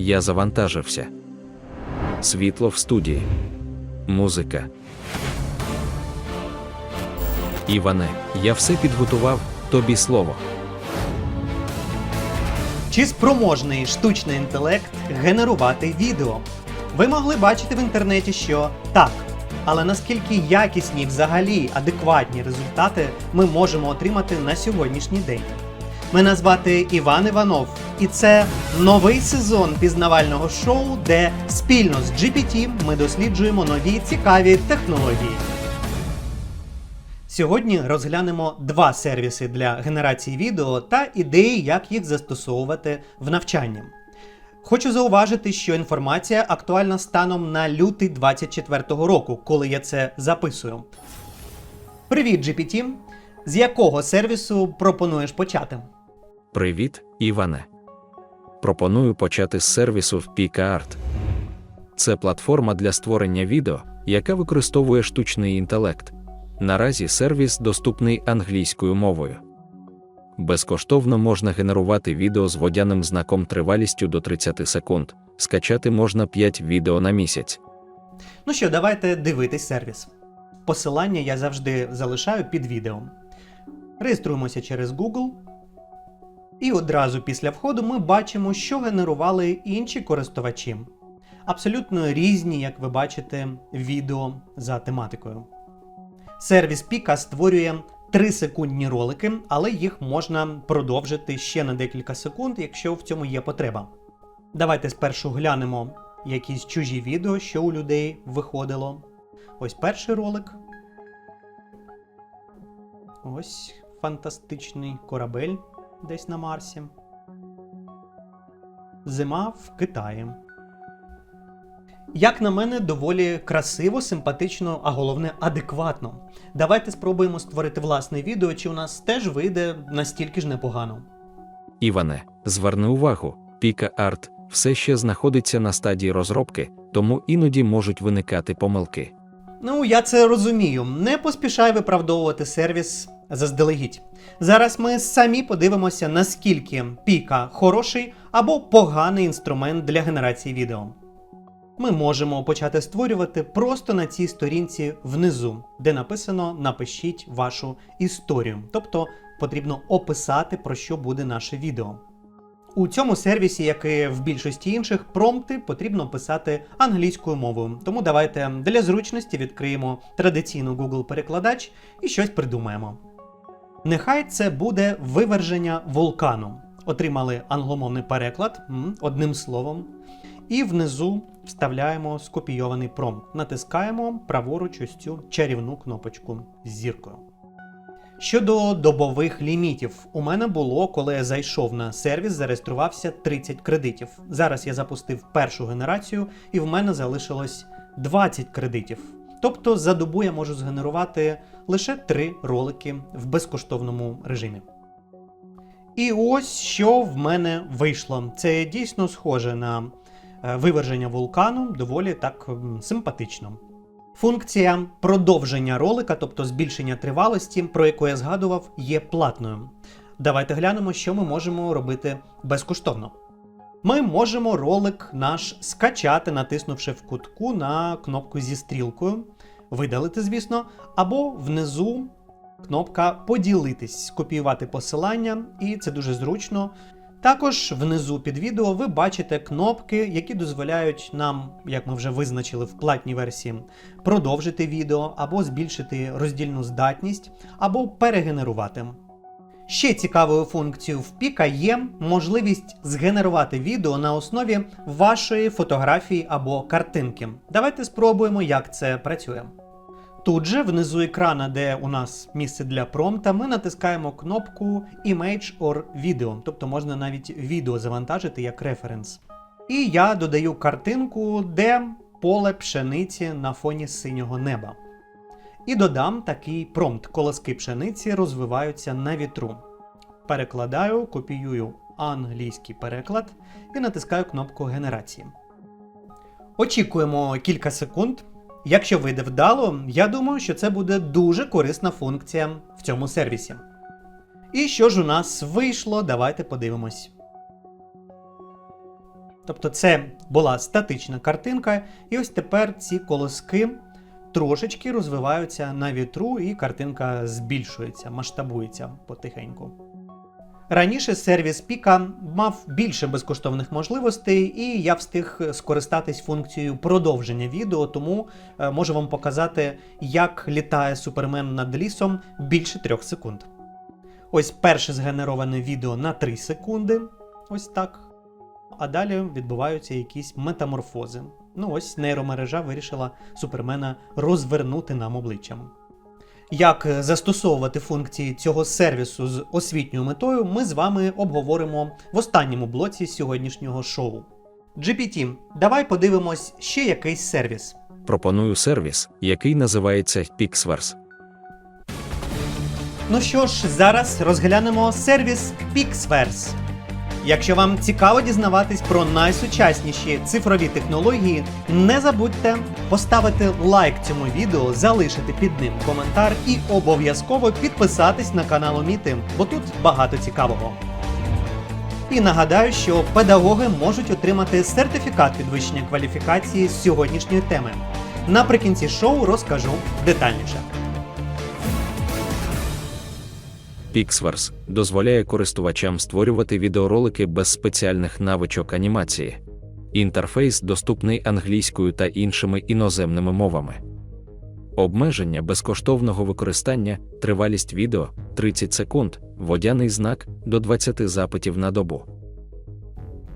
Я завантажився. Світло в студії. Музика. Іване, я все підготував, тобі слово. Чи спроможний штучний інтелект генерувати відео? Ви могли бачити в інтернеті, що так. Але наскільки якісні, взагалі адекватні результати ми можемо отримати на сьогоднішній день? Мене звати Іван Іванов, і це новий сезон пізнавального шоу, де спільно з GPT ми досліджуємо нові цікаві технології. Сьогодні розглянемо два сервіси для генерації відео та ідеї, як їх застосовувати в навчанні. Хочу зауважити, що інформація актуальна станом на лютий 24-го року, коли я це записую. Привіт, GPT! З якого сервісу пропонуєш почати? Привіт, Іване. Пропоную почати з сервісу PicaArt. Це платформа для створення відео, яка використовує штучний інтелект. Наразі сервіс доступний англійською мовою. Безкоштовно можна генерувати відео з водяним знаком тривалістю до 30 секунд. Скачати можна 5 відео на місяць. Ну що, давайте дивитись сервіс. Посилання я завжди залишаю під відео. Реєструємося через Google. І одразу після входу ми бачимо, що генерували інші користувачі. Абсолютно різні, як ви бачите, відео за тематикою. Сервіс Pika створює 3-секундні ролики, але їх можна продовжити ще на декілька секунд, якщо в цьому є потреба. Давайте спершу глянемо якісь чужі відео, що у людей виходило. Ось перший ролик. Ось фантастичний корабель десь на Марсі. Зима в Китаї. Як на мене, доволі красиво, симпатично, а головне адекватно. Давайте спробуємо створити власне відео, чи у нас теж вийде настільки ж непогано. Іване, зверни увагу, PicaArt все ще знаходиться на стадії розробки, тому іноді можуть виникати помилки. Ну, я це розумію. Не поспішай виправдовувати сервіс заздалегідь. Зараз ми самі подивимося, наскільки Піка хороший або поганий інструмент для генерації відео. Ми можемо почати створювати просто на цій сторінці внизу, де написано Напишіть вашу історію. Тобто потрібно описати, про що буде наше відео. У цьому сервісі, як і в більшості інших, промпти потрібно писати англійською мовою. Тому давайте для зручності відкриємо традиційну Google перекладач і щось придумаємо. Нехай це буде виверження вулкану. Отримали англомовний переклад одним словом. І внизу вставляємо скопійований промпт. Натискаємо праворуч ось цю чарівну кнопочку з зіркою. Щодо добових лімітів, у мене було, коли я зайшов на сервіс, зареєструвався 30 кредитів. Зараз я запустив першу генерацію, і в мене залишилось 20 кредитів. Тобто за добу я можу згенерувати лише 3 ролики в безкоштовному режимі. І ось що в мене вийшло. Це дійсно схоже на е, виверження вулкану, доволі так симпатично. Функція продовження ролика, тобто збільшення тривалості, про яку я згадував, є платною. Давайте глянемо, що ми можемо робити безкоштовно. Ми можемо ролик наш скачати, натиснувши в кутку на кнопку зі стрілкою, видалити, звісно, або внизу кнопка Поділитись, скопіювати посилання, і це дуже зручно. Також внизу під відео ви бачите кнопки, які дозволяють нам, як ми вже визначили в платній версії, продовжити відео або збільшити роздільну здатність, або перегенерувати. Ще цікавою функцією в Піка є можливість згенерувати відео на основі вашої фотографії або картинки. Давайте спробуємо, як це працює. Тут же внизу екрана, де у нас місце для промпта, ми натискаємо кнопку Image or Video, тобто можна навіть відео завантажити як референс. І я додаю картинку, де поле пшениці на фоні синього неба. І додам такий промпт: колоски пшениці розвиваються на вітру. Перекладаю, копіюю англійський переклад і натискаю кнопку генерації. Очікуємо кілька секунд. Якщо вийде вдало, я думаю, що це буде дуже корисна функція в цьому сервісі. І що ж у нас вийшло, давайте подивимось. Тобто це була статична картинка, і ось тепер ці колоски трошечки розвиваються на вітру, і картинка збільшується, масштабується потихеньку. Раніше сервіс Піка мав більше безкоштовних можливостей, і я встиг скористатись функцією продовження відео, тому е, можу вам показати, як літає супермен над лісом більше трьох секунд. Ось перше згенероване відео на 3 секунди. Ось так. А далі відбуваються якісь метаморфози. Ну ось нейромережа вирішила супермена розвернути нам обличчям. Як е, застосовувати функції цього сервісу з освітньою метою, ми з вами обговоримо в останньому блоці сьогоднішнього шоу. GPT, давай подивимось ще якийсь сервіс. Пропоную сервіс, який називається Pixverse. Ну що ж, зараз розглянемо сервіс Pixverse. Якщо вам цікаво дізнаватись про найсучасніші цифрові технології, не забудьте поставити лайк цьому відео, залишити під ним коментар і обов'язково підписатись на канал Omіти, бо тут багато цікавого. І нагадаю, що педагоги можуть отримати сертифікат підвищення кваліфікації з сьогоднішньої теми. Наприкінці шоу розкажу детальніше. Pixverse дозволяє користувачам створювати відеоролики без спеціальних навичок анімації. Інтерфейс доступний англійською та іншими іноземними мовами. Обмеження безкоштовного використання, тривалість відео 30 секунд, водяний знак до 20 запитів на добу.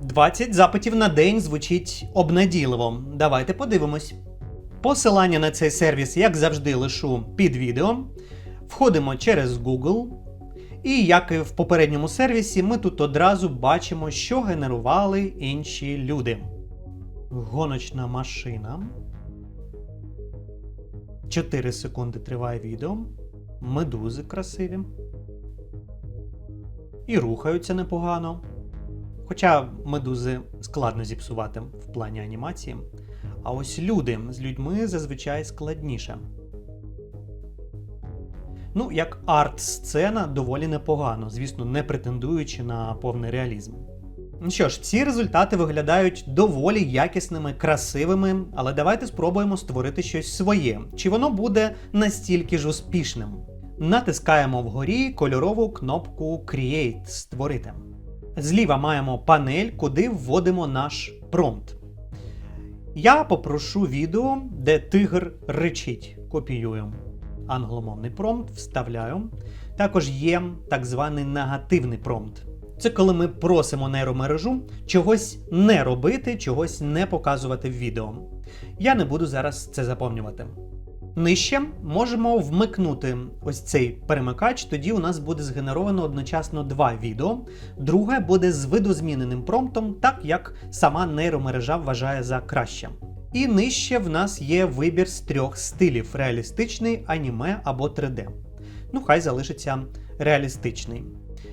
20 запитів на день звучить обнадійливо. Давайте подивимось. Посилання на цей сервіс, як завжди, лишу під відео. Входимо через Google. І як і в попередньому сервісі, ми тут одразу бачимо, що генерували інші люди. Гоночна машина. 4 секунди триває відео. Медузи красиві. І рухаються непогано. Хоча медузи складно зіпсувати в плані анімації. А ось люди з людьми зазвичай складніше. Ну, як арт-сцена доволі непогано, звісно, не претендуючи на повний реалізм. Ну що ж, ці результати виглядають доволі якісними, красивими, але давайте спробуємо створити щось своє. Чи воно буде настільки ж успішним? Натискаємо вгорі кольорову кнопку Create Створити. Зліва маємо панель, куди вводимо наш промпт. Я попрошу відео, де тигр речить. Копіюємо англомовний промпт, вставляю. Також є так званий негативний промпт. Це коли ми просимо нейромережу чогось не робити, чогось не показувати в відео. Я не буду зараз це заповнювати. Нижче можемо вмикнути ось цей перемикач, тоді у нас буде згенеровано одночасно два відео. Друге буде з видозміненим промптом, так як сама нейромережа вважає за краще. І нижче в нас є вибір з трьох стилів: реалістичний, аніме або 3D. Ну, хай залишиться реалістичний.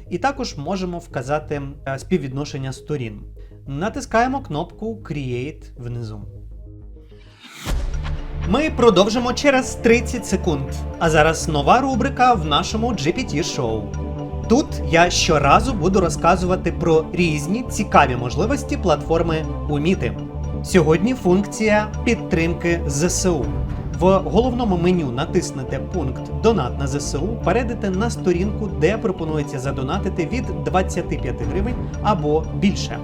І також можемо вказати е, співвідношення сторін. Натискаємо кнопку Create внизу. Ми продовжимо через 30 секунд. А зараз нова рубрика в нашому GPT-шоу. Тут я щоразу буду розказувати про різні цікаві можливості платформи Уміти. Сьогодні функція підтримки ЗСУ. В головному меню натиснете пункт Донат на ЗСУ, перейдете на сторінку, де пропонується задонатити від 25 гривень або більше.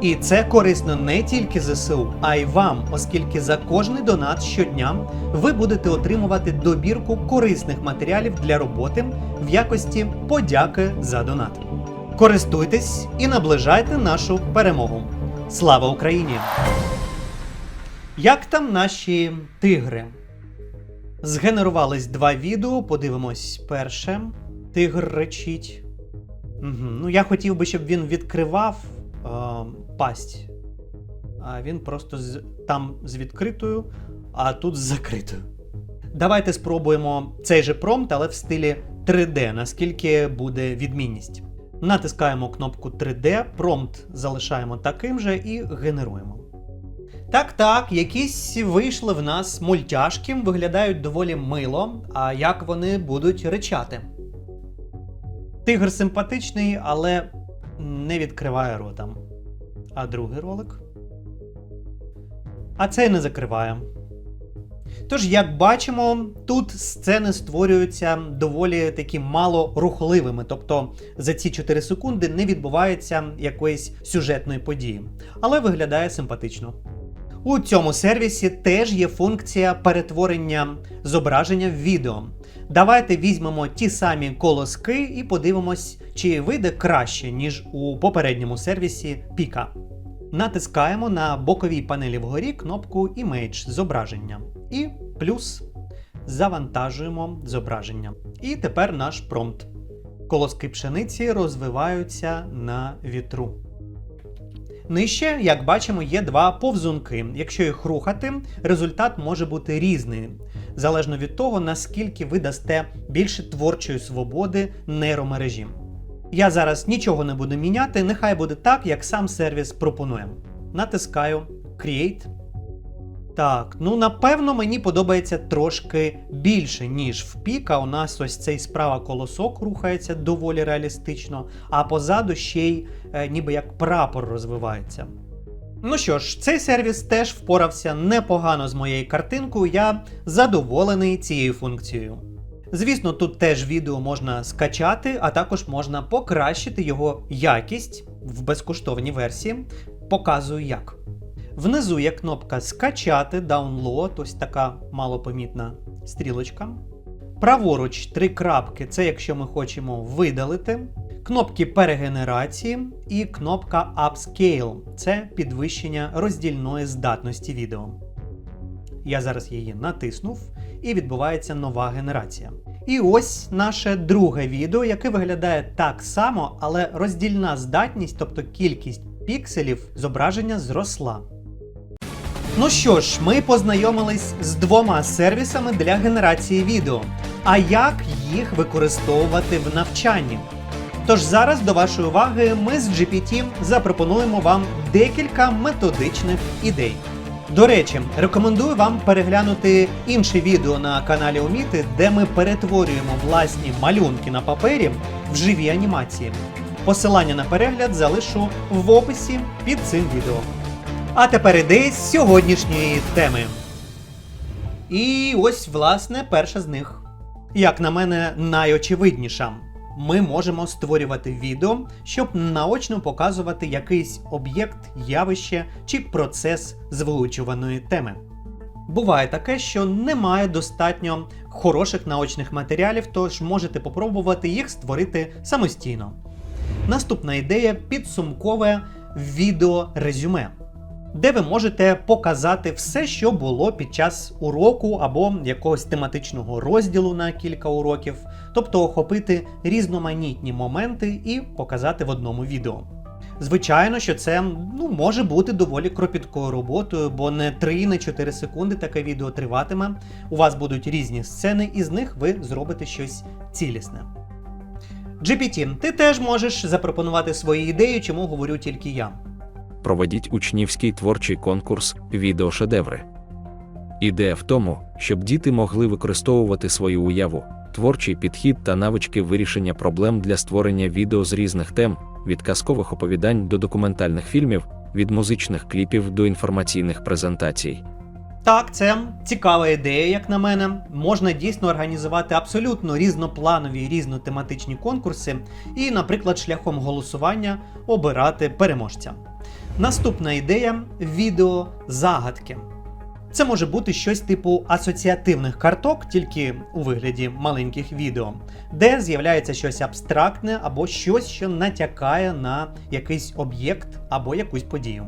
І це корисно не тільки ЗСУ, а й вам, оскільки за кожний донат щодня ви будете отримувати добірку корисних матеріалів для роботи в якості подяки за донат. Користуйтесь і наближайте нашу перемогу. Слава Україні! Як там наші тигри? Згенерувались два відео. Подивимось перше. Тигр речить. Угу. Ну, я хотів би, щоб він відкривав е, пасть. А він просто з, там з відкритою, а тут з закритою. Давайте спробуємо цей же промпт, але в стилі 3D, наскільки буде відмінність. Натискаємо кнопку 3D, промпт залишаємо таким же і генеруємо. Так, так, якісь вийшли в нас мультяшки, виглядають доволі мило, а як вони будуть речати. Тигр симпатичний, але не відкриває рота. А другий ролик. а цей не закриває. Тож, як бачимо, тут сцени створюються доволі такі мало рухливими, тобто за ці 4 секунди не відбувається якоїсь сюжетної події, але виглядає симпатично. У цьому сервісі теж є функція перетворення зображення в відео. Давайте візьмемо ті самі колоски і подивимось, чи вийде краще, ніж у попередньому сервісі Pika. Натискаємо на боковій панелі вгорі кнопку Image зображення і плюс завантажуємо зображення. І тепер наш промпт. Колоски пшениці розвиваються на вітру. Нижче, як бачимо, є два повзунки. Якщо їх рухати, результат може бути різний, залежно від того, наскільки ви дасте більше творчої свободи нейромережі. Я зараз нічого не буду міняти, нехай буде так, як сам сервіс пропонує. Натискаю Create. Так, ну напевно, мені подобається трошки більше, ніж в Піка. У нас ось цей справа колосок рухається доволі реалістично, а позаду ще й е, ніби як прапор розвивається. Ну що ж, цей сервіс теж впорався непогано з моєю картинкою. Я задоволений цією функцією. Звісно, тут теж відео можна скачати, а також можна покращити його якість в безкоштовній версії. Показую як. Внизу є кнопка Скачати, Download, ось така малопомітна стрілочка. Праворуч три крапки це якщо ми хочемо видалити. Кнопки перегенерації і кнопка Upscale це підвищення роздільної здатності відео. Я зараз її натиснув і відбувається нова генерація. І ось наше друге відео, яке виглядає так само, але роздільна здатність, тобто кількість пікселів зображення зросла. Ну що ж, ми познайомились з двома сервісами для генерації відео. А як їх використовувати в навчанні? Тож зараз до вашої уваги ми з GPT запропонуємо вам декілька методичних ідей. До речі, рекомендую вам переглянути інше відео на каналі Уміти, де ми перетворюємо власні малюнки на папері в живі анімації. Посилання на перегляд залишу в описі під цим відео. А тепер ідеї з сьогоднішньої теми. І ось, власне, перша з них. Як на мене, найочевидніша. Ми можемо створювати відео, щоб наочно показувати якийсь об'єкт, явище чи процес з вивчуваної теми. Буває таке, що немає достатньо хороших наочних матеріалів, тож можете попробувати їх створити самостійно. Наступна ідея підсумкове відео-резюме, де ви можете показати все, що було під час уроку або якогось тематичного розділу на кілька уроків, тобто охопити різноманітні моменти і показати в одному відео. Звичайно, що це ну, може бути доволі кропіткою роботою, бо не 3, не 4 секунди таке відео триватиме. У вас будуть різні сцени, і з них ви зробите щось цілісне. GPT, ти теж можеш запропонувати свої ідеї, чому говорю тільки я. Проведіть учнівський творчий конкурс Відеошедеври. Ідея в тому, щоб діти могли використовувати свою уяву, творчий підхід та навички вирішення проблем для створення відео з різних тем, від казкових оповідань до документальних фільмів, від музичних кліпів до інформаційних презентацій. Так, це цікава ідея, як на мене. Можна дійсно організувати абсолютно різнопланові різнотематичні конкурси і, наприклад, шляхом голосування обирати переможця. Наступна ідея відео загадки. Це може бути щось типу асоціативних карток, тільки у вигляді маленьких відео, де з'являється щось абстрактне або щось, що натякає на якийсь об'єкт або якусь подію.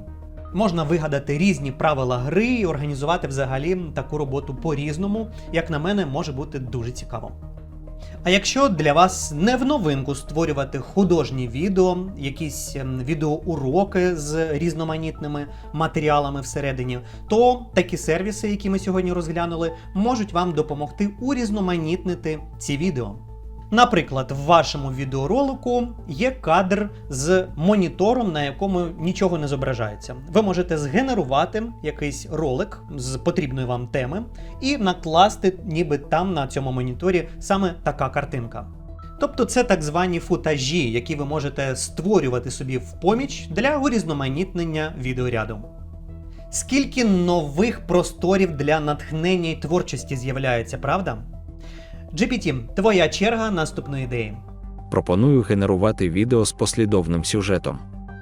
Можна вигадати різні правила гри і організувати взагалі таку роботу по-різному, як на мене, може бути дуже цікаво. А якщо для вас не в новинку створювати художні відео, якісь ем, відеоуроки з різноманітними матеріалами всередині, то такі сервіси, які ми сьогодні розглянули, можуть вам допомогти урізноманітнити ці відео. Наприклад, в вашому відеоролику є кадр з монітором, на якому нічого не зображається. Ви можете згенерувати якийсь ролик з потрібної вам теми і накласти, ніби там на цьому моніторі саме така картинка. Тобто це так звані футажі, які ви можете створювати собі в поміч для урізноманітнення відеоряду. Скільки нових просторів для натхнення і творчості з'являється, правда? GPT, твоя черга наступної ідеї. Пропоную генерувати відео з послідовним сюжетом.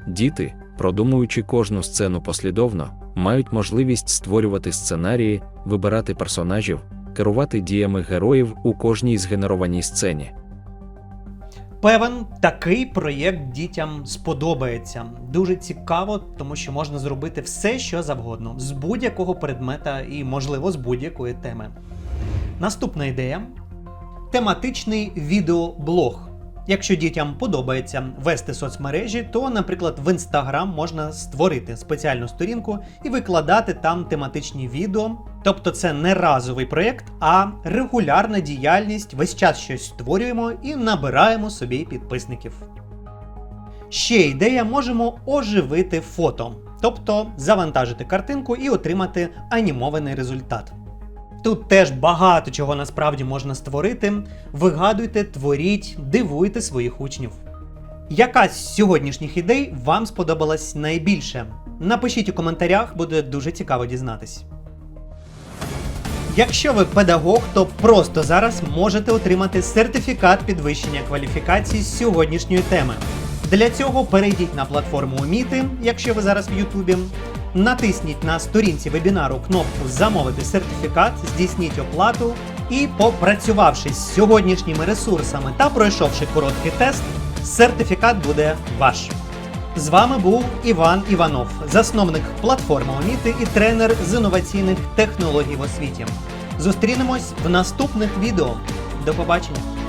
Діти, продумуючи кожну сцену послідовно, мають можливість створювати сценарії, вибирати персонажів, керувати діями героїв у кожній згенерованій сцені. Певен, такий проєкт дітям сподобається. Дуже цікаво, тому що можна зробити все, що завгодно, з будь-якого предмета і, можливо, з будь-якої теми. Наступна ідея тематичний відеоблог. Якщо дітям подобається вести соцмережі, то, наприклад, в Instagram можна створити спеціальну сторінку і викладати там тематичні відео. Тобто це не разовий проєкт, а регулярна діяльність. Весь час щось створюємо і набираємо собі підписників. Ще ідея можемо оживити фото, тобто завантажити картинку і отримати анімований результат. Тут теж багато чого насправді можна створити. Вигадуйте, творіть, дивуйте своїх учнів. Яка з сьогоднішніх ідей вам сподобалась найбільше? Напишіть у коментарях, буде дуже цікаво дізнатись. Якщо ви педагог, то просто зараз можете отримати сертифікат підвищення кваліфікації з сьогоднішньої теми. Для цього перейдіть на платформу Уміти, якщо ви зараз в Ютубі. Натисніть на сторінці вебінару кнопку Замовити сертифікат, здійсніть оплату і, попрацювавши з сьогоднішніми ресурсами та пройшовши короткий тест, сертифікат буде ваш. З вами був Іван Іванов, засновник платформи Оміти і тренер з інноваційних технологій в освіті. Зустрінемось в наступних відео. До побачення!